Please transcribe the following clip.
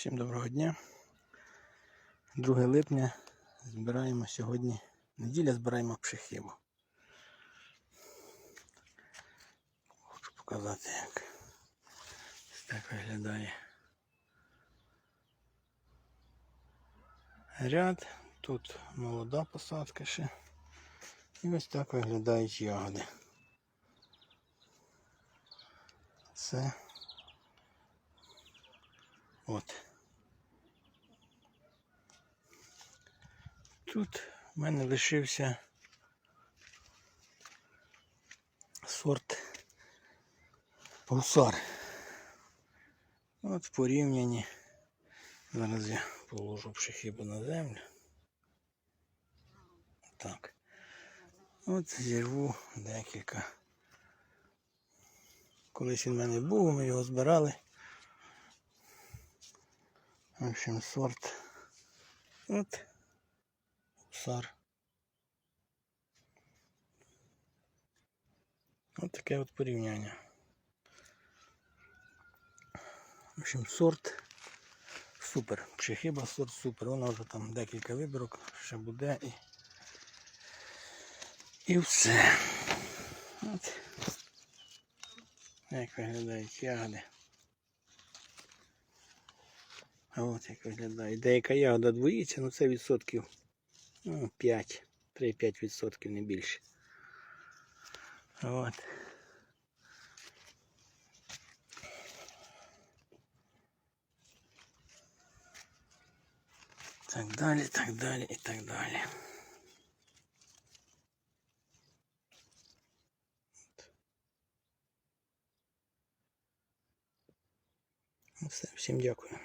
Всім доброго дня. 2 липня збираємо сьогодні. Неділя збираємо пшехибу. Хочу показати, як ось так виглядає. Ряд, тут молода посадка ще. І ось так виглядають ягоди. Це От. Тут в мене лишився сорт гусар. От в порівнянні. Зараз я положу пшехибу на землю. Так. От зірву декілька. Колись він в мене був, ми його збирали. В общем, сорт. От. Сар. От таке от порівняння. В общем, сорт супер. Пшехиба сорт супер. Воно вже там декілька вибірок ще буде і. І все. От. Як виглядають ягоди. А от як виглядає. Деяка ягода двоїться, ну це відсотків ну, 5, 3-5 відсотків, не більше. От. Так далі, так далі і так далі. Ну, Все, всім дякую.